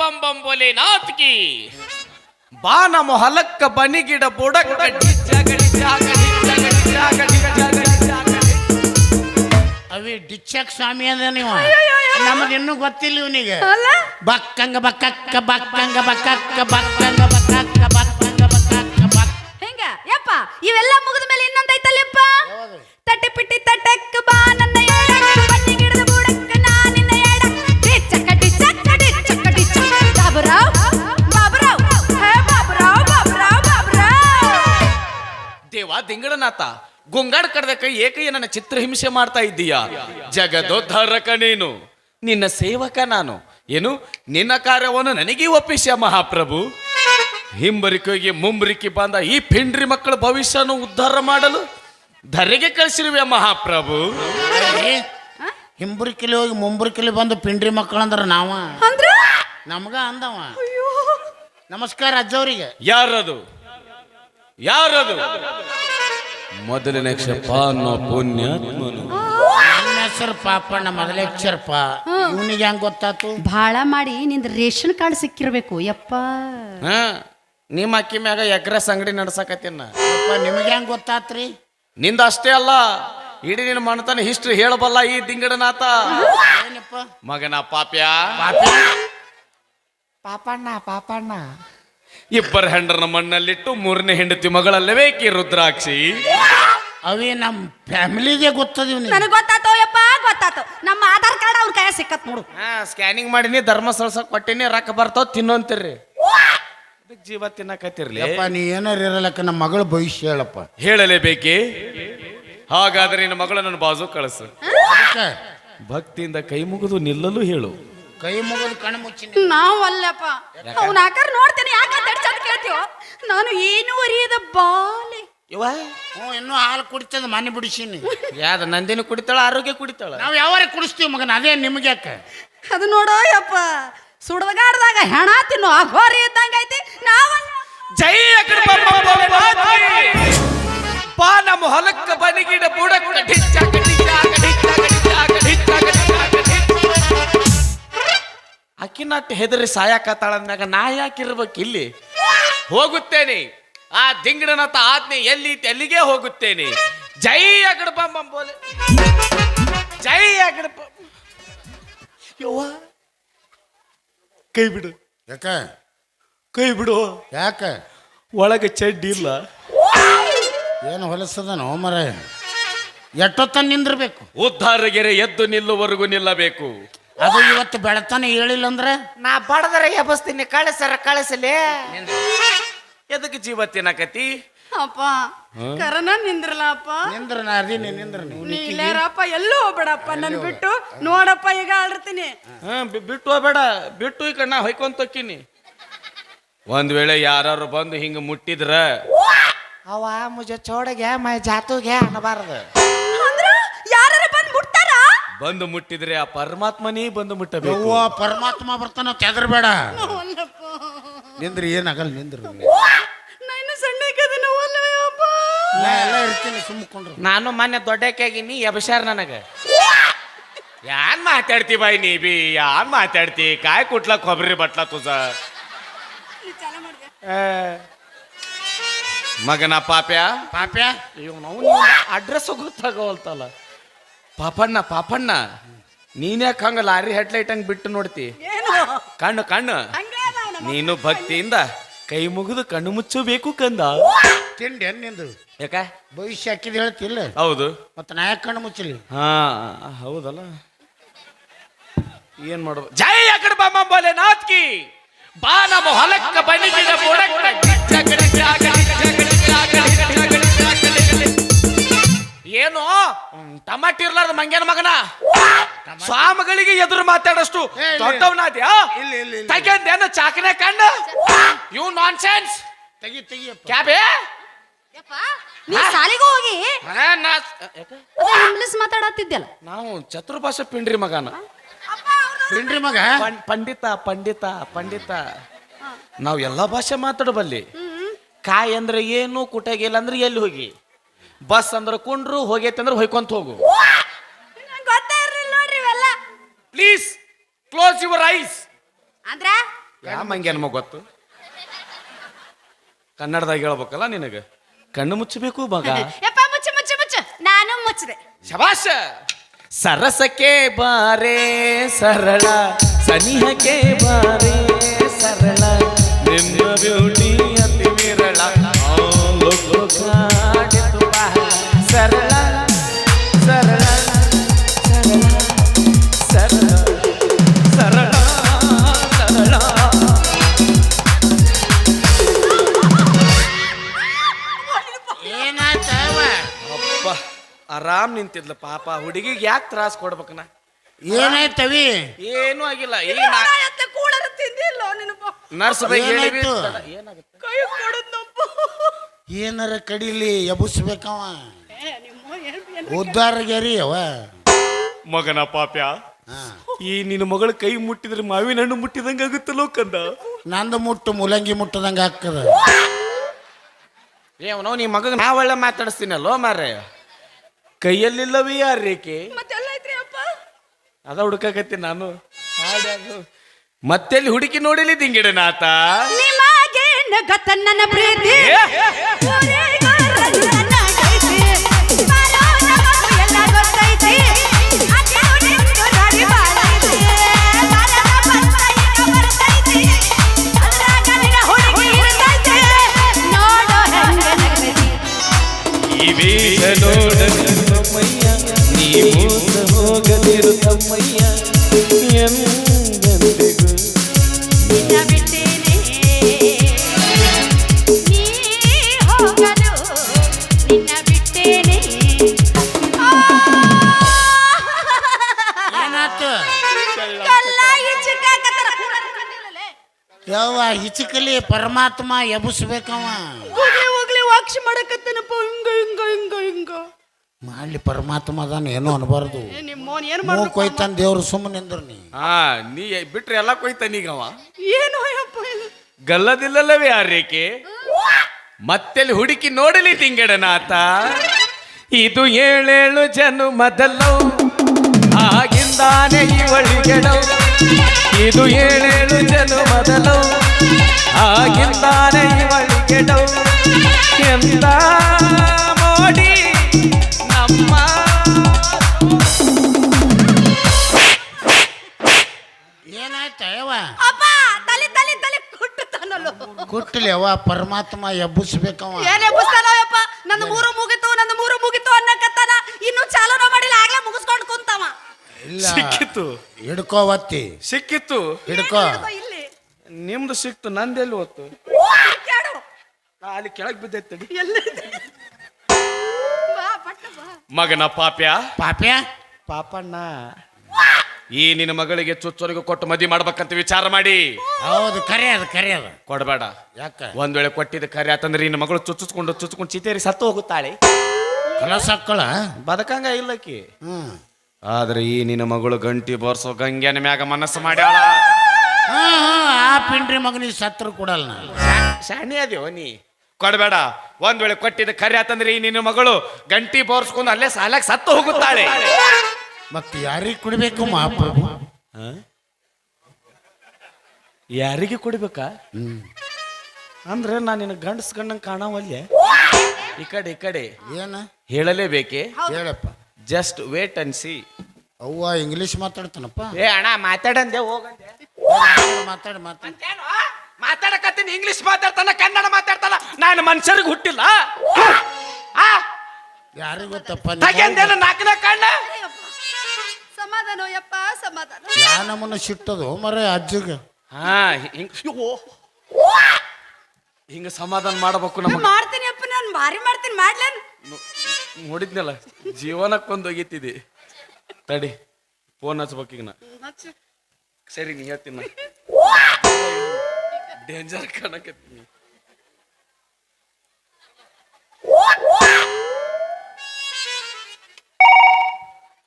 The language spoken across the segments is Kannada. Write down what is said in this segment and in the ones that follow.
ಬಂ ಬಂ ಬೋಲೆ ನಾತ್ಕಿ ಬಾ ನಮ್ಮ ಹೊಲಕ್ಕ ಬನಿಗಿಡ ಬುಡಕ್ಕ ಗಡಿಜ್ಜ. ಅವಿ ಡಿಚ್ಚಕ್ ಸ್ವಾಮಿ ಅದ ನೀವು. ನಮ್ದು ಇನ್ನೂ ಗೊತ್ತಿಲ್ಲ ಇವನಿಗೆ. ಅಲ್ಲ? ಬಕ್ಕಂಗ ಬಕ್ಕಕ್ಕ ಬಕ್ಕಂಗ ಬಕ್ಕಕ್ಕ ಬಕ್ಕಂಗ ಬಕ್ಕಕ್ಕ ಬಕ್ಕಂಗ ಬಕ್ಕಕ್ಕ ಬಕ್ ಹೆಂಗ? ಯಪ್ಪ ಇವೆಲ್ಲ ಮುಗಿದ ಮೇಲೆ ಇನ್ನೊಂದೈತಲ್ಲಪ್ಪ ತಟ್ಟಿ ಪಿಟ್ಟಿ ತಟ್ಟಕ್ಕ ಬಾ ನನ್ನ ದೇವ ಗುಂಗಾಡ್ ಕಡದ ಕಡ್ದಕ ಏಕಯ್ಯ ನನ್ನ ಚಿತ್ರಹಿಂಸೆ ಮಾಡ್ತಾ ಇದ್ದೀಯಾ. ಜಗದೋದ್ಧಾರಕ ನೀನು. ನಿನ್ನ ಸೇವಕ ನಾನು. ಏನು? ನಿನ್ನ ಕಾರ್ಯವನ್ನು ನನಗೆ ಒಪ್ಪಿಸ್ಯ ಮಹಾಪ್ರಭು. ಹಿಂಬರಿಕೆಗೆ ಮುಂಬರಿಕೆ ಬಂದ ಈ ಪಿಂಡ್ರಿ ಮಕ್ಕಳ ಭವಿಷ್ಯನು ಉದ್ಧಾರ ಮಾಡಲು ಧರೆಗೆ ಕಳಿಸಿರುವೆ ಮಹಾಪ್ರಭು. ಹಿಂಬುರ್ಕಿಲಿ ಹೋಗಿ ಮುಂಬುರ್ಕಿಲಿ ಬಂದು ಪಿಂಡ್ರಿ ಮಕ್ಕಳಂದ್ರ ಅಂದ್ರೆ ನಾವ? ಅಂದ್ರ? ನಮ್ಗ ಅಂದವ. ನಮಸ್ಕಾರ ಅಜ್ಜವ್ರಿಗೆ. ಯಾರದು? ಯಾರದು? ಮೊದಲನೇ ಕ್ಷಪ ಅನ್ನೋ ಪುಣ್ಯಾತ್ಮನು. ನನ್ನ ಹೆಸರು ಪಾಪಣ್ಣ ಮೊದಲೇಕ್ಷರಪ್ಪ ಇವನಿಗೆ ಹೆಂಗ್ ಗೊತ್ತಾತು? ಭಾಳ ಮಾಡಿ ನಿಂದ ರೇಷನ್ ಕಾರ್ಡ್ ಸಿಕ್ಕಿರ್ಬೇಕು ಯಪ್ಪ. ಹಾ. ನಿಮ್ಮ ಅಕ್ಕಿ ಮ್ಯಾಗ ಎಗ್ರೆಸ್ ಅಂಗಡಿ ನಡ್ಸಕತ್ತೀನ ಅಪ್ಪ ನಿಮಗೆ ಹೆಂಗ್ ಗೊತ್ತಾತ್ರಿ? ನಿಂದ ಅಷ್ಟೇ ಅಲ್ಲ ಇಡೀ ನಿನ್ನ ಮನತನ ಹಿಸ್ಟ್ರಿ ಹೇಳಬಲ್ಲ ಈ ದಿಂಗಡನಾಥ. ಏನಪ್ಪ? ಮಗನ ಪಾಪ್ಯ. ಪಾಪ ಪಾಪಣ್ಣ ಪಾಪಣ್ಣ. ಇಬ್ಬರ ಹೆಂಡ್ರನ ಮಣ್ಣಲ್ಲಿಟ್ಟು ಮೂರನೇ ಹೆಂಡತಿ ಮಗಳಲ್ಲವೇ ಕಿ ರುದ್ರಾಕ್ಷಿ? ಅವೇ ನಮ್ಮ ಫ್ಯಾಮಿಲಿಗೆ ಗೊತ್ತದ ನನಗೆ ಗೊತ್ತಾತೋ ಯಪ್ಪ ಗೊತ್ತಾತು ನಮ್ಮ ಆಧಾರ್ ಕಾರ್ಡ್ ಅವ್ರ ಕೈ ಸಿಕ್ಕತ್ ನೋಡು. ಹಾ ಸ್ಕ್ಯಾನಿಂಗ್ ಮಾಡೀನಿ ಧರ್ಮಸ್ಥಳ ಕೊಟ್ಟಿನಿ ರೊಕ್ಕ ಬರ್ತಾವ ತಿನ್ನೋಂತಿರ್ರಿ. ಅದಕ್ಕೆ ಜೀವ ತಿನ್ನಕತ್ತಿರ್ಲಿ? ಯಪ್ಪ ನೀ ಏನಾರ ಇರಲಕ್ಕ ನಮ್ಮ ಮಗಳ ಭವಿಷ್ಯ ಹೇಳಪ್ಪ. ಹೇಳಲೇಬೇಕೇ? ಹಾಗಾದ್ರೆ ನಿನ್ನ ಮಗಳ ನನ್ನ ಬಾಜು ಕಳಿಸು. ಅದಕ್ಕೆ ಭಕ್ತಿಯಿಂದ ಕೈ ಮುಗಿದು ನಿಲ್ಲಲು ಹೇಳು. ಕೈ ಮುಗಿದು ಕಣ್ಣು ಮುಚ್ಚಿ ನಾವು ಅಲ್ಲಪ್ಪ ಅವ್ನ ಆಕಾರ ನೋಡ್ತೇನೆ ಯಾಕೆ ತಡ್ಸದ್ ಕೇಳ್ತೀವ? ನಾನು ಏನು ಅರಿಯದ ಬಾಲೆ. ಇವ ಹ್ಞೂ ಇನ್ನೂ ಹಾಲು ಕುಡಿತದ ಮನೆ ಬಿಡಿಸೀನಿ. ಯಾವ ನಂದಿನಿ ಕುಡಿತಾಳ ಆರೋಗ್ಯ ಕುಡಿತಾಳ? ನಾವು ಯಾವಾಗ ಕುಡಿಸ್ತೀವಿ ಮಗನ? ಅದೇ ನಿಮ್ಗೆ ಯಾಕೆ? ಅದು ನೋಡೋ ಯಪ್ಪ ಸುಡದಗಾಡ್ದಾಗ ಹೆಣ ತಿನ್ನು ಅಘೋರಿ ಇದ್ದಂಗೈತಿ ನಾವಲ್ಲ. ಜೈ ಅಕಡೆ ಬಾ ನಮ್ಮ ಹೊಲಕ್ಕ ಬನಿಗಿಡ ಬುಡಕ್ಕ ಡಿಚ್ಚಾಕ ಡಿಚ್ಚಾಕ ಡಿಚ್ಚಾಕ ಡಿಚ್ಚಾಕ ಡಿಚ್ಚಾಕ. ಆಕಿ ನಟ್ ಹೆದರಿ ಸಾಯಕತ್ತಾಳ ಅಂದಾಗ ನಾ ಯಾಕಿರ್ಬೇಕು ಇಲ್ಲಿ? ಹೋಗುತ್ತೇನೆ. ಆ ದಿಂಗಡನತ ಆಜ್ಞೆ ಎಲ್ಲಿ ಎಲ್ಲಿಗೆ ಹೋಗುತ್ತೇನೆ. ಜೈ ಅಗಡ ಬೋಲೆ. ಜೈ ಅಗಡಪ ಯವ್ವ. ಕೈ ಬಿಡು. ಯಾಕ? ಕೈ ಬಿಡು. ಯಾಕ? ಒಳಗೆ ಚಡ್ಡಿ ಇಲ್ಲ. ಏನು ಹೊಲಸದ ಮರ ಎಟ್ಟೊತ್ತ ನಿಂದಿರ್ಬೇಕು? ಉದ್ಧಾರಗೆರೆ ಎದ್ದು ನಿಲ್ಲುವರೆಗೂ ನಿಲ್ಲಬೇಕು. ಅದು ಇವತ್ತು ಬೆಳತಾನೆ ಹೇಳಿಲ್ಲ ಅಂದ್ರೆ ನಾ ಬಡದರೆ ಎಬಸ್ತೀನಿ ಕಳಿಸರ ಕಳಿಸಲಿ. ಎದಕ್ಕೆ ಜೀವ ತಿನ್ನಕತಿ ಅಪ್ಪ ಕರನ ನಿಂದ್ರಲ್ಲ ಅಪ್ಪ? ನಿಂದ್ರ ನಾ ಅದೀನಿ ನಿಂದ್ರ ನೀ ಇಲ್ಲೇರಪ್ಪ ಎಲ್ಲೂ ಹೋಗ್ಬೇಡಪ್ಪ ನನ್ ಬಿಟ್ಟು. ನೋಡಪ್ಪ ಈಗ ಆಡಿರ್ತೀನಿ ಹಾ ಬಿ- ಬಿಟ್ಟು ಹೋಗ್ಬೇಡ. ಬಿಟ್ಟು ಈ ಕಡೆ ನಾ ಹೊಯ್ಕೊಂತ ಹೋಕ್ಕಿನಿ ಒಂದ್ ವೇಳೆ ಯಾರು ಬಂದು ಹಿಂಗ ಮುಟ್ಟಿದ್ರ? ಅವ ಮುಜ ಚೋಡಗೆ ಮೈ ಜಾತುಗೆ ಅನ್ನಬಾರದು ಬಂದು ಮುಟ್ಟಿದ್ರೆ ಆ ಪರಮಾತ್ಮನೇ ಬಂದು ಮುಟ್ಟಬೇಕು. ಯವ್ವ ಪರಮಾತ್ಮ ಬರ್ತಾನ ತೆದರ್ಬೇಡ ನಿಂದ್ರಿ ಏನಾಗಲ್ಲ ನಿಂದ್ರಿ ನಾನು? ಒಲ್ಲಯ್ಯಪ್ಪ ನಾ ಎಲ್ಲ ಇರ್ತೀನಿ ಸುಮ್ಕೊಂಡ್ರು ನಾನು ಮೊನ್ನೆ ದೊಡ್ಡಕ್ಕಾಗಿನಿ ಎಬಸ್ಯಾರ ನನಗೆ. ಯಾನ್ ಮಾತಾಡ್ತಿ ಬಾಯ್ ನೀ ಬಿ ಯಾನ್ ಮಾತಾಡ್ತಿ? ಕಾಯ್ ಕುಟ್ಲಕ್ ಕೊಬ್ಬರಿ ಬಟ್ಲ ತುಜ ಮಗನ ಪಾಪ್ಯ? ಪಾಪ್ಯ? ಅಡ್ರೆಸ್ ಗೊತ್ತಾಗವಲ್ತಲ್ಲ. ಪಾಪಣ್ಣ ಪಾಪಣ್ಣ ನೀನ್ಯಾಕ ಹಂಗ ಲಾರಿ ಹೆಡ್ಲೈಟ್ ಹಂಗ ಬಿಟ್ಟು ನೋಡ್ತಿ ಏನು ಕಣ್ಣು ಕಣ್ಣು. ನೀನು ಭಕ್ತಿಯಿಂದ ಕೈ ಮುಗಿದು ಕಣ್ಣು ಮುಚ್ಚಬೇಕು ಕಂದ ತಿಂಡಿ ಏನ್ ನಿಂದು ಯಾಕ ಭವಿಷ್ಯ ಹಾಕಿದ್ ಹೇಳ್ತಿಲ್ಲ ಹೌದು ಮತ್ತೆ ನಾ ಯಾಕೆ ಕಣ್ಣು ಮುಚ್ಚಲಿ ಹಾ ಹೌದಲ್ಲ ಏನ್ ಮಾಡೋದು ಜೈ ಅಕಡ ಬಾಮ ಬೋಲೆ ನಾತ್ಕಿ ಬಾ ನಮ್ಮ ಹೊಲಕ್ಕ ಬನಿಗಿಡ ಬುಡಕ್ಕ ಏನು? ಟಮಾಟಿ ಇರ್ಲಾರ್ದ ಮಂಗ್ಯನ ಮಗನ? ಸ್ವಾಮಿಗಳಿಗೆ ಎದುರು ಮಾತಾಡಷ್ಟು. ದೊಡ್ಡವನಾದ್ಯಾ? ಇಲ್ಲ, ಇಲ್ಲ, ಇಲ್ಲ. ತಗಂದೇನು ಚಾಕನೆ ಕಂಡ ಯು ನಾನ್ ಸೆನ್ಸ್ ತೆಗಿ ಕ್ಯಾಬೆ? ಯಪ್ಪ ನೀ ಸಾಲಿಗೂ ಹೋಗಿ ಇಂಗ್ಲಿಷ್ ಮಾತಾಡತ್ತಿದ್ದಲ್ಲ. ನಾವು ಚತುರ್ಭಾಷೆ ಪಿಂಡ್ರಿ ಮಗನ. ಪಿಂಡ್ರಿ ಮಗ? ಪಂಡಿತ ಪಂಡಿತ ಪಂಡಿತ. ನಾವು ಎಲ್ಲ ಭಾಷೆ ಮಾತಾಡಬಲ್ಲಿ ಕಾಯಿ ಅಂದ್ರೆ ಏನು ಕುಟಗಿಲ್ಲ ಅಂದ್ರೆ ಎಲ್ಲಿ ಹೋಗಿ? ಬಸ್ ಅಂದ್ರೆ ಕುಂಡ್ರು ಹೋಗೈತೆ ಅಂದ್ರೆ ಹೊಯ್ಕೊಂತ ಹೋಗು. ಗೊತ್ತೇ ಇರಲಿಲ್ಲ ನೋಡ್ರಿ ಇವೆಲ್ಲ. ಪ್ಲೀಸ್ ಕ್ಲೋಸ್ ಯುವರ್ ಐಸ್ ಅಂದ್ರ? ಯಾ ಮಂಗ್ಯ ನಮಗೆ ಗೊತ್ತು? ಕನ್ನಡದಾಗ ಹೇಳ್ಬೇಕಲ್ಲ ನಿನಗೆ. ಕಣ್ಣು ಮುಚ್ಚಬೇಕು ಮಗ. ಯಪ್ಪ ಮುಚ್ಚು ಮುಚ್ಚು ಮುಚ್ಚು. ನಾನು ಮುಚ್ಚಿದೆ. ಶಬಾಷ ಸರಸಕ್ಕೆ ಬಾರೆ ಸರಳ. ಸನಿಹಕ್ಕೆ ಬಾರೆ ಸರಳ. ನಿಮ್ಮ ಬ್ಯೂಟಿ ನಿಂತಿದ್ಲ ಪಾಪ. ಹುಡುಗಿಗೆ ಯಾಕೆ ತ್ರಾಸ ಕೊಡ್ಬೇಕನ? ಏನಾಯ್ತವಿ ಏನೂ ಆಗಿಲ್ಲ. ಈಗ ಕೂಳರ ತಿಂದಿಲ್ಲ ನಿನಪ ನರ್ಸ್ ಬಗ್ಗೆ ಹೇಳಿವಿ ಏನಾಯ್ತು? ಏನಾಗುತ್ತೆ ಕೈ ಕೊಡದಪ್ಪ ಏನಾರ ಕಡಿಲಿ ಎಬಸ್ಬೇಕವ ಉದ್ದಾರಗೇರಿ ಅವ. ಮಗನ ಪಾಪ್ಯ ಹಾ. ಈ ನಿನ್ನ ಮಗಳ ಕೈ ಮುಟ್ಟಿದ್ರೆ ಮಾವಿನ ಹಣ್ಣು ಮುಟ್ಟಿದಂಗ ಆಗುತ್ತಲ್ಲೋ ಕಂದ ನಂದು ಮುಟ್ಟು ಮುಲಂಗಿ ಮುಟ್ಟದಂಗ ಹಾಕದ ಏ ನೀ ಮಗ ನಾ ಒಳ್ಳೆ ಮಾತಾಡಿಸ್ತೀನಲ್ಲೋ ಮಾರ್ರೆ. ಕೈಯಲ್ಲಿಲ್ಲವೇ ಯಾರ ರೇಖೆ ಮತ್ತೆಲ್ಲ ಐತ್ರಿ ಅಪ್ಪ? ಅದ ಹುಡುಕಕತ್ತೀನಿ ನಾನು. ಹಾಡ್ಯಾದು. ಮತ್ತೆಲ್ಲಿ ಹುಡುಕಿ ನೋಡಿಲಿ ದಿಂಗಿಡನಾಥ? ನಿಮಗೆ ನಗತ ನನ್ನ ಪ್ರೀತಿ? ಯವ್ವ ಹಿಚಕಲಿ ಪರಮಾತ್ಮ ಎಬಸ್ಬೇಕವ ಹೋಗ್ಲಿ ಹೋಗ್ಲಿ ವಾಕ್ಷ ಮಾಡಕತ್ತೇನಪ್ಪ ಹಿಂಗ ಹಿಂಗ ಹಿಂಗ ಹಿಂಗ ಮಾಡ್ಲಿ ಪರಮಾತ್ಮ ಅದಾನ ಏನೋ ಅನ್ಬಾರ್ದು. ಏ, ನಿಮ್ಮೋನ್ ಏನ್ ಮೂ ಮಾಡ್ಬೇಕು ಕೊಯ್ತಾನ ದೇವ್ರ ಸುಮ್ಮನೆ ನಿಂದ್ರ ನೀ. ಹಾ ನೀ ಬಿಟ್ರೆ ಎಲ್ಲ ಕೊಯ್ತಾನೀಗವ ಏನು ಅಯ್ಯಪ್ಪ ಇದು? ಗಲ್ಲದಿಲ್ಲಲ್ಲವೇ ಆ ರೇಖೆ? ಮತ್ತೆಲ್ಲಿ ಹುಡುಕಿ ನೋಡಲಿ ತಿಂಗಡನಾಥ? ಇದು ಏಳೇಳು ಜನು ಮೊದಲು ಆಗಿಂದಾನೆ ಇವಳಿಗೆಡವು ಇದು ಏಳೇಳು ಜನು ಆಗಿದ್ದಾನೆ ಆಗಿಂದಾನೆ ಇವಳಿಗೆಡವು ಎಂದ ಮೋಡಿ ನಮ್ಮ ಏನಾಯ್ತ ಯವ್ವ? ಅಪ್ಪ ತಲೆ ತಲೆ ತಲೆ ಕುಟ್ಟುತ್ತಾನಲ್ಲೋ ಕೊಟ್ಟಲಿ ಯವ್ವ ಪರಮಾತ್ಮ ಎಬ್ಬಿಸ್ಬೇಕವ ಏನೇ ಬುಸ್ತಾನೋ ನನ್ನ ನಂದು ಮೂರು ಮುಗಿತು ನನ್ನ ಮೂರು ಮುಗಿತು ಅನ್ನಕತ್ತಾನ ಇಲ್ಲ. ಸಿಕ್ಕಿತ್ತು. ಹಿಡ್ಕೋ ಒತ್ತಿ ಸಿಕ್ಕಿತ್ತು. ಹಿಡ್ಕೋ. ಇಲ್ಲಿ? ನಿಮ್ದು ಸಿಕ್ತು ನಂದೆಲ್ಲಿ ಹೊತ್ತು? ಕೇಳು. ನಾ ಅಲ್ಲಿ ಕೆಳಗೆ ಬಿದ್ದೈತೆ ಎಲ್ಲಿದೆ? ಬಾ ಪಟ್ಟ ಬಾ. ಮಗನ ಪಾಪ್ಯ? ಪಾಪ್ಯ? ಪಾಪಣ್ಣ. ಈ ನಿನ್ನ ಮಗಳಿಗೆ ಚುಚ್ಚೋರಿಗೆ ಕೊಟ್ಟು ಮದಿ ಮಾಡ್ಬೇಕಂತ ವಿಚಾರ ಮಾಡಿ. ಹೌದು ಕರೆ ಅದು ಕರೆ ಅದು. ಕೊಡಬೇಡ. ಯಾಕ? ಒಂದ್ ವೇಳೆ ಕೊಟ್ಟಿದ್ದು ಕರೆ ಆತಂದ್ರೆ ನಿನ್ನ ಮಗಳು ಚುಚ್ಚಿಸ್ಕೊಂಡು ಚುಚ್ಕೊಂಡು ಚಿತೇರಿ ಸತ್ತು ಹೋಗುತ್ತಾಳೆ. ಕಲಸ ಹಾಕೊಳ ಬದಕಂಗ ಇಲ್ಲಕ್ಕಿ ಹ್ಮ್. ಆದ್ರೆ ಈ ನಿನ್ನ ಮಗಳು ಗಂಟಿ ಬರ್ಸೋ ಗಂಗೆನ ಮ್ಯಾಗ ಮನಸ್ಸು ಮಾಡ್ಯಾಳ. ಹಾ ಹಾ ಆ ಪಿಂಡ್ರಿ ಮಗನಿಗೆ ಸತ್ರು ಕೊಡಲ್ಲ ನಾನು. ಶಾಣಿ ಅದ್ಯೋ ನೀ. ಕೊಡಬೇಡ. ಒಂದ್ ವೇಳೆ ಕೊಟ್ಟಿದ್ದ ಕರೆ ಆತಂದ್ರೆ ಈ ನಿನ್ನ ಮಗಳು ಗಂಟಿ ಬೋರ್ಸ್ಕೊಂಡು ಅಲ್ಲೇ ಸಾಲಕ್ ಸತ್ತು ಹೋಗುತ್ತಾಳೆ. ಮತ್ತೆ ಯಾರಿಗೆ ಕುಡಿಬೇಕು ಮಹಾಪ್ರಭು? ಯಾರಿಗೆ ಕೊಡ್ಬೇಕಾ? ಹ್ಮ್. ಅಂದ್ರೆ ನಾನು ನಿನ್ನ ಗಂಡಸ್ ಗಂಡಂಗೆ ಕಾಣವಲ್ಲೆ ಈ ಕಡೆ ಈ ಕಡೆ. ಏನ? ಹೇಳಲೇಬೇಕೆ? ಹೇಳಪ್ಪ. ಜಸ್ಟ್ ವೇಟ್ ಅಂಡ್ ಸಿ ಅವ್ವ ಇಂಗ್ಲೀಷ್ ಮಾತಾಡ್ತಾನಪ್ಪ. ಏ ಅಣ್ಣ ಮಾತಾಡಂದೆ ಹೋಗಂದೆ. ಮಾತಾಡಿ ಮಾತಾಡಿ ಮಾತಾಡಕತ್ತೀನಿ ಇಂಗ್ಲಿಷ್ ಮಾತಾಡ್ತಾನ ಕನ್ನಡ ಮಾತಾಡ್ತಾನ. ನಾನು ಮನುಷ್ಯರಿಗೆ ಹುಟ್ಟಿಲ್ಲ. ಆ? ಯಾರಿಗೂ ಗೊತ್ತಪ್ಪ ತಗೆಂದೇನು ನಾಲ್ಕನೇ ಕಣ್ಣ. ಸಮಾಧಾನ ಯಪ್ಪ ಸಮಾಧಾನ. ಯಾ ನಮ್ಮನ್ನ ಸಿಟ್ಟದು? ಮರ ಅಜ್ಜಿಗೆ. ಹಾ ಹಿಂಗ್ ಓ ಹಿಂಗ ಸಮಾಧಾನ ಮಾಡಬೇಕು ನಾ ನಮಗ. ಮಾಡ್ತೀನಿ ಅಪ್ಪ ನಾನು ಭಾರಿ ಮಾಡ್ತೀನಿ ಮಾಡ್ಲೇನ್. ನೋಡಿದ್ನಲ್ಲ ಜೀವನಕ್ಕೊಂದು ಒಗಿತಿದಿ. ತಡಿ ಫೋನ್ ಹಚ್ಬೇಕೀಗ ನಾ. ಸರಿ ನೀ ಹೇಳ್ತೀನಿ ಡೇಂಜರ್ ಕಾಣಕತ್ತೀನಿ.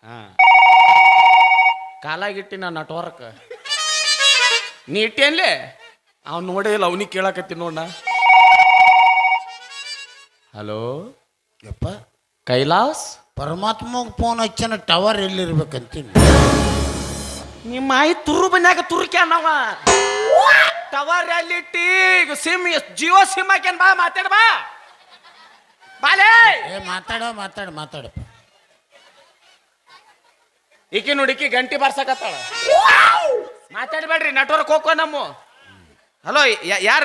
ಹಾ. ಕಾಲಾಗಿಟ್ಟಿ ನಾ ನಟ್ವರ್ಕ್. ನೀ ಇಟ್ಟೇನ್ಲೆ? ಅವ್ನು ನೋಡೇ ಇಲ್ಲ ಅವನಿಗೆ ಕೇಳಕತ್ತೀನಿ ನೋಡ ಹಲೋ ಯಪ್ಪ. ಕೈಲಾಸ್? ಪರಮಾತ್ಮಗೆ ಫೋನ್ ಹಚ್ಚಿನ ಟವರ್ ಎಲ್ಲಿರ್ಬೇಕಂತೀನಿ? ನಿಮ್ಮ ಆಯಿ ತುರು ಬನ್ಯಾಗ ತುರುಕ್ಯಾನವ ಟವರ್ ಎಲ್ಲಿಟ್ಟಿ ಈಗ ಸಿಮ್ ಜಿಯೋ ಸಿಮ್ ಹಾಕ್ಯಾನ ಬಾ ಮಾತಾಡ ಬಾ. ಬಾಲೇ. ಏ ಮಾತಾಡೋ ಮಾತಾಡ ಮಾತಾಡ. ಈಕಿ ನೋಡಿಕಿ ಗಂಟಿ ಬಾರ್ಸಕತ್ತಾಳ. ಮಾತಾಡ್ಬೇಡ್ರಿ ನೆಟ್ವರ್ಕ್ ಹೋಗೋ ನಮ್ಮ. ಹಲೋ ಯಾರ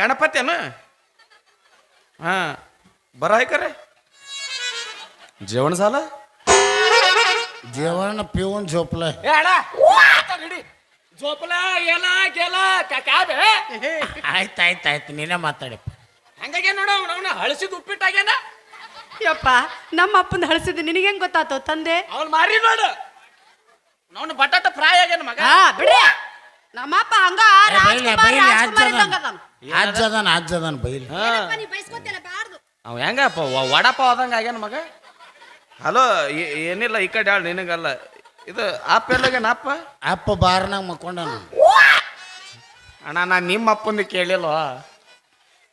ಗಣಪತಿಯನು? ಹಾ ಬರ ಐಕರೆ ಜೀವನ ಸಾಲ? ಜೀವನ ಪಿವನ್ ಜೋಪ್ಲ. ಏ ಅಣ್ಣ ಮಾತಾಡ್ ಹಿಡಿ. ಜೋಪಲ ಎಲ ಗೆಲ ಕಾಬೆ ಆಯ್ತು ಆಯ್ತು ಆಯ್ತು ನೀನೇ ಮಾತಾಡಪ್ಪ ಹಂಗಾಗೆ ನೋಡ ಅವನ ಹಳಸಿದ ಉಪ್ಪಿಟ್ಟಾಗ್ಯಾನ? ಯಪ್ಪ ನಮ್ಮ ಅಪ್ಪನ ಹಳಸಿದ ನಿನಗೆ ಹೆಂಗ್ ಗೊತ್ತಾತು ತಂದೆ? ಅವ್ನು ಮಾರಿ ನೋಡು. ಅವನು ಬಟಾಟ ಫ್ರೈ ಆಗ್ಯಾನ ಮಗ. ಹಾ ನಮ್ಮ ನಮ್ಮಪ್ಪ ಹಂಗ ಏ, ಬೈಲಿ, ರಾಜ್ಕುಮಾರ್ ಬೈಲಿ, ರಾಜ್ಕುಮಾರ್ ಅಜ್ಜ ಇದ್ದಂಗ್ ಅದಾನ. ಅದಾನ. ಅಜ್ಜ ಅದಾನ ಅಜ್ಜ ಅದಾನ ಬೈಲಿ ಹಾ. ನೀ ಬೈಸ್ಕೊತಿಲ್ಲ ಬಾರ್ದು. ಅವ ಹೆಂಗಪ್ಪ ವ- ವಡಾಪಾವ್ ಆದಂಗ ಆಗ್ಯಾನ ಮಗ? ಹಲೋ ಏ- ಏನಿಲ್ಲ ಈ ಕಡೆ ಹೇಳ ನಿನಗಲ್ಲ. ಇದು ಆಪ್ ಎಲ್ಲಗೇನಪ್ಪ ಅಪ್ಪ ಅಪ್ಪ ಬಾರ್ನಾಗ ಮಕ್ಕೊಂಡ ಅಣ್ಣ ನಾನು ನಿಮ್ಮ ಅಪ್ಪಂದು ಕೇಳಿಲ್ಲ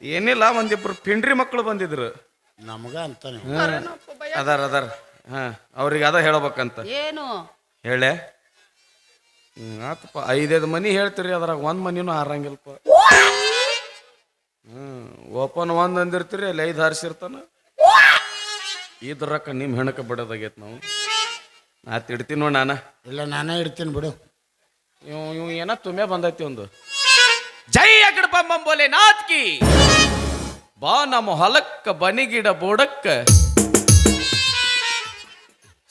ಏನಿಲ್ಲ ಒಂದಿಬ್ರು ಪಿಂಡ್ರಿ ಮಕ್ಕಳು ಬಂದಿದ್ರು. ನಮಗ ಅಂತಾನೆ ಅದಾರ ಅದಾರ. ಹಾ ಅವ್ರಿಗೆ ಅದ ಹೇಳ್ಬೇಕಂತ. ಏನು? ಹೇಳೆ. ಹ್ಮ್ ಆತಪ್ಪ ಐದೈದು ಮನಿ ಹೇಳ್ತೀರಿ ಅದ್ರಾಗ ಒಂದ್ ಮನಿನೂ ಆರಂಗಿಲ್ಲಪ್ಪ ಹ್ಮ್ ಓಪನ್ ಒಂದ್ ಅಂದಿರ್ತೀರಿ ಅಲ್ಲಿ ಐದು ಹಾರಿಸಿರ್ತಾನ. ಇದ್ರಕ್ಕ ನಿಮ್ಮ ಹೆಣಕ ಬಿಡೋದಾಗೈತೆ ನಾವು. ನಾ ಇಡ್ತೀನಿ ನೋಡ್ ನಾನ. ಇಲ್ಲ ನಾನೇ ಇಡ್ತೀನಿ ಬಿಡು. ಇವ್ ಇವ್ ಏನ ತುಮೆ ಬಂದೈತಿ ಒಂದು. ಜೈ ಅಗಡ ಬಂಬೋಲೆ ನಾತ್ಕಿ ಬಾ ನಮ್ಮ ಹೊಲಕ್ಕ ಬನಿಗಿಡ ಬೋಡಕ್ಕ.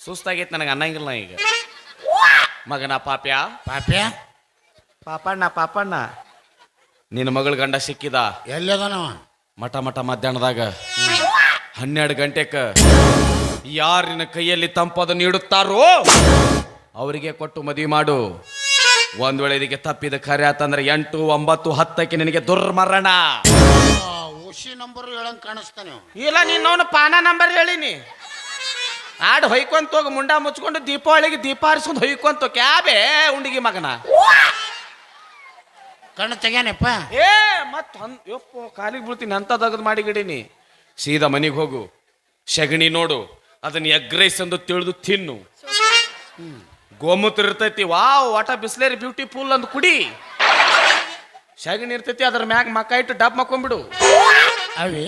ಸುಸ್ತಾಗೈತೆ ನನಗೆ ಅನ್ನಂಗಿಲ್ಲ ನಾ ಈಗ. ಮಗನ ಪಾಪ್ಯ? ಪಾಪ್ಯ? ಪಾಪಣ್ಣ ಪಾಪಣ್ಣ. ನಿನ್ನ ಮಗಳ ಗಂಡ ಸಿಕ್ಕಿದ? ಎಲ್ಲದನವ? ಮಠ ಮಠ ಮಧ್ಯಾಹ್ನದಾಗ. ಹನ್ನೆರಡು ಗಂಟೆಕ ಯಾರು ನಿನ್ನ ಕೈಯಲ್ಲಿ ತಂಪದ ನೀಡುತ್ತಾರೋ ಅವರಿಗೆ ಕೊಟ್ಟು ಮದುವೆ ಮಾಡು. ಒಂದ್ ವೇಳೆ ಇದಕ್ಕೆ ತಪ್ಪಿದ ಕರೆ ಆತಂದ್ರೆ ಎಂಟು ಒಂಬತ್ತು ಹತ್ತಕ್ಕೆ ನಿನಗೆ ದುರ್ಮರಣ. ಓಶಿ ನಂಬರ್ ಹೇಳಂಗ್ ಕಾಣಿಸ್ತಾನೆ. ಇಲ್ಲ ನೀನು ಪಾನ ನಂಬರ್ ಹೇಳಿನಿ. ಆಡ್ ಹೊಯ್ಕೊಂತ ಹೋಗಿ ಮುಂಡ ಮುಚ್ಕೊಂಡು ದೀಪಾವಳಿಗೆ ದೀಪ ಹಾರಿಸ್ಕೊಂಡು ಹೊಯ್ಕೊಂತ ಕ್ಯಾಬೇ ಉಂಡಿಗೆ ಮಗನ. ಕಣ್ಣು ತೆಗ್ಯಾನಪ್ಪ. ಏ ಮತ್ ಯಪ್ಪ ಯಪ್ಪೋ ಕಾಲಿಗೆ ಬೀಳ್ತೀನಿ ಅಂತ ತಗದ್ ಮಾಡಿ ಗಿಡೀನಿ ಸೀದಾ ಮನೆಗೆ ಹೋಗು ಸಗಣಿ ನೋಡು ಅದನ್ನ ಎಗ್ ರೈಸ್ ಎಂದು ತಿಳಿದು ತಿನ್ನು. ಗೋಮೂತ್ರ ಇರ್ತೈತಿ ವಾವ್ ವಾಟ ಬಿಸ್ಲೇರಿ ಬ್ಯೂಟಿಫುಲ್ ಅಂದ್ ಕುಡಿ. ಸಗಣಿ ಇರ್ತೈತಿ ಅದ್ರ ಮ್ಯಾಗ ಮಕ್ಕ ಇಟ್ಟು ಡಬ್ ಮಕ್ಕೊಂಬಿಡು. ಅವಿ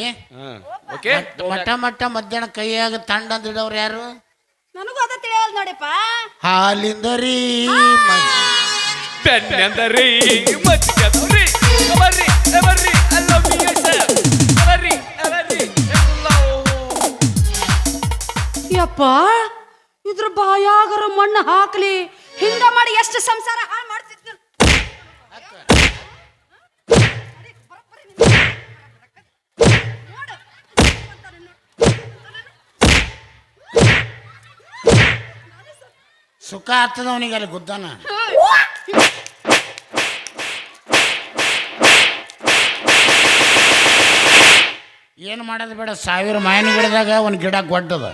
ಓಕೆ ಮಟ್ಟ ಮಟ್ಟ ಮಧ್ಯಾಹ್ನ ಕೈಯಾಗ ತಂಡ ಅಂದಿಡವ್ರು ಯಾರು? ನನಗೂ ಅದ ತಿಳಿಯಲ್ಲ ನೋಡಿಪ್ಪ. ಹಾಲಿಂದರಿ ರೀ ಲವ್ ಯು ಯಪ್ಪ, ಇದ್ರ ಬಾಯಾಗರ ಮಣ್ಣು ಹಾಕ್ಲಿ. ಹಿಂಗ ಮಾಡಿ ಎಷ್ಟು ಸಂಸಾರ ಹಾಳು ಮಾಡ್ತಿದ್ರು ಸುಖ ಆಗ್ತದ ಅವನಿಗೆ ಅಲ್ಲಿ ಗುದ್ದಾನ? ಏನು ಮಾಡೋದು ಬೇಡ, ಸಾವಿರ ಮಾಯನ ಗಿಡದಾಗ ಒಂದು ಗಿಡ ಗೊಡ್ಡದ.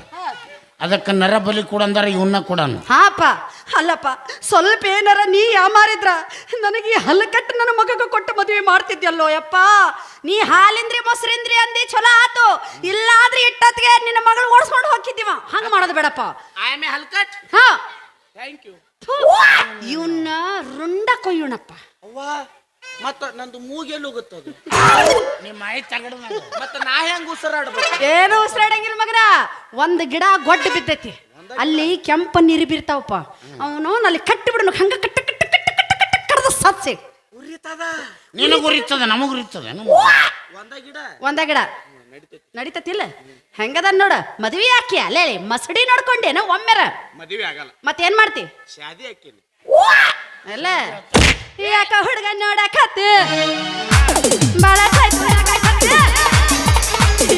ಅದಕ್ಕೆ ನರ ಬಲಿ ಕೂಡ ಅಂದಾರ ಇವನ್ನ ಕೊಡನು. ಹಾಪ ಅಲ್ಲಪ್ಪ ಸ್ವಲ್ಪ ಏನಾರ ನೀ ಯಾಮಾರಿದ್ರ ನನಗೆ ಈ ಹಲ್ಲಕಟ್ಟು ನನ್ನ ಮಗಗೆ ಕೊಟ್ಟು ಮದುವೆ ಮಾಡ್ತಿದ್ಯಲ್ಲೋ ಯಪ್ಪ? ನೀ ಹಾಲಿಂದ್ರಿ ಮೊಸರಿಂದ್ರಿ ಅಂದಿ ಚಲೋ ಆತು. ಇಲ್ಲಾದ್ರೆ ಇಟ್ಟತ್ಗೆ ನಿನ್ನ ಮಗಳು ಓಡಿಸ್ಕೊಂಡು ಹೋಗಿದ್ದೀವ ಹಂಗ ಮಾಡೋದು ಬೇಡಪ್ಪ. ಐ ಆಮ್ ಎ ಹಲ್ಕಟ್ ಹಾ. ಥ್ಯಾಂಕ್ ಯು ಇವನ್ನ ರುಂಡ ಕೊಯ್ಯೋಣಪ್ಪ. ಅವ್ವ. ಮತ್ತ ನಂದು ಮೂಗೆಲ್ಲಿ ಹೋಗುತ್ತದು ನಿಮ್ಮ ಮಾಯಿ ತಗಡ ಮತ್ತ ನಾ ಹೆಂಗ್ ಉಸಿರಾಡ್ಬೇಕು? ಏನು ಉಸಿರಾಡಂಗಿಲ್ಲ ಮಗನ ಒಂದ್ ಗಿಡ ಗೊಡ್ಡ ಬಿದ್ದೈತಿ. ಅಲ್ಲಿ ಕೆಂಪ ನೀರು ಬೀರ್ತಾವಪ್ಪ. ಅವನು ಅಲ್ಲಿ ಕಟ್ಟಿ ಬಿಡನು ಹಂಗ ಕಟ್ಟ ಕಟ್ಟ ಕಟ್ಟ ಕಟ್ಟ ಕಟ್ಟ ಕಡ್ದ ಸತ್ಸಿ ಉರಿತದ? ನಿನಗೆ ಉರಿತದ ನಮಗ್ ಉರಿತದ ಒಂದ ಗಿಡ? ಒಂದ ಗಿಡ. ನಡಿತತಿಲ್ಲ ಹೆಂಗದ ನೋಡ. ಮದ್ವಿ ಹಾಕಿ ಅಲ್ಲೇ ಮಸಡಿ ನೋಡ್ಕೊಂಡೇನ ಒಮ್ಮೆರ. ಮದುವೆ ಆಗಲ್ಲ. ಮತ್ತೇನ್ ಮಾಡ್ತಿ? ಶಾದಿ ಹಾಕಿ ಅಲ್ಲ ಯಾಕ ಹುಡುಗ ನೋಡಕತ್ತ? ಬಾಳ.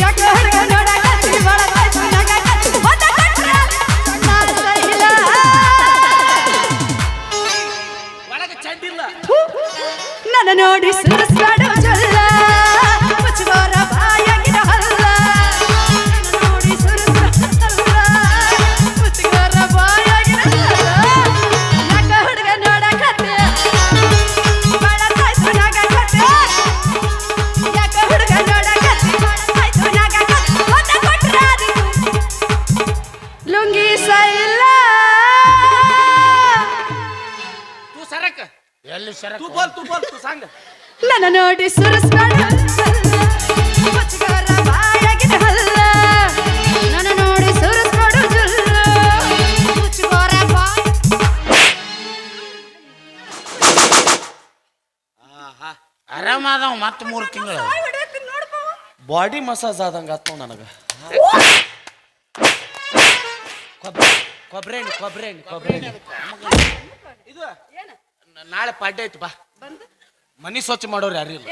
ಯಾಕ ಹುಡುಗ ನೋಡಕತ್ತು? ಬಾಳ ನನ್ನ ನೋಡಿ ಸುರಿಸ್ಬೇಡ ಎಲ್ಲಿ ಸರ तू बोल ತು ಸಂಗ. ನನ್ನ ನೋಡಿ ಸುರಿಸ್ಬೇಡ ಮುಚ್ಚುಗೋರ ಬಾಯಾಗಿನ ಹಲ್ಲ. ನನ್ನ ನೋಡಿ ಸುರಿಸ್ಬೇಡ ಜುಲ್ಲ ಮುಚ್ಚುಗೋರ ಬಾಯ ಆರಾಮಾದವ ಮತ್ತೆ ಮೂರು ತಿಂಗಳು. ಬಾಡಿ ಮಸಾಜ್ ಆದಂಗ ಆತ್ ನೋಡ್ ನನಗ. ಕೊಬ್ಬರಿ ಎಣ್ಣೆ ಕೊಬ್ಬರಿ ಎಣ್ಣೆ ಕೊಬ್ಬರಿ ಎಣ್ಣೆ ಇದು ನಾಳೆ ಪಾಡ್ಯ ಐತಿ ಬಾ. ಮನಿ ಸ್ವಚ್ಛ ಮಾಡೋರು ಯಾರು ಇಲ್ಲ.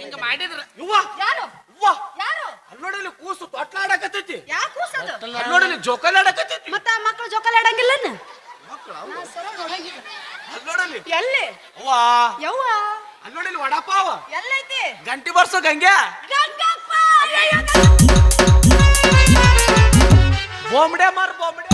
ಹಿಂಗ ಮಾಡಿದ್ರ. ಇವ್ವ ಯಾರು? ಇವ್ವ ಯಾರು? ಅಲ್ಲಿ ನೋಡಲಿ ಕೂಸು ತೊಟ್ಲಾಡಕತ್ತೈತಿ ಯಾಕೆ ಕೂಸದು ಅಲ್ಲಿ ನೋಡಲಿ ಜೋಕಾಲಾಡಕತ್ತೈತಿ ಮತ್ತ ಮಕ್ಕಳು ಜೋಕಾಲಿ ಆಡಂಗಿಲ್ಲ ಅಲ್ಲಿ ನೋಡಲಿ ಎಲ್ಲಿ? ಅವ್ವ ಯವ್ವ? ಅಲ್ಲಿ ನೋಡಲಿ ವಡಪಾವ ಎಲ್ಲೈತಿ? ಗಂಟಿ ಬರ್ಸೋ ಗಂಗೆ. ಗಂಗಪ್ಪ! ಬೋಮ್ಡೆ ಮಾರ್ ಬೋಮ್ಡೆ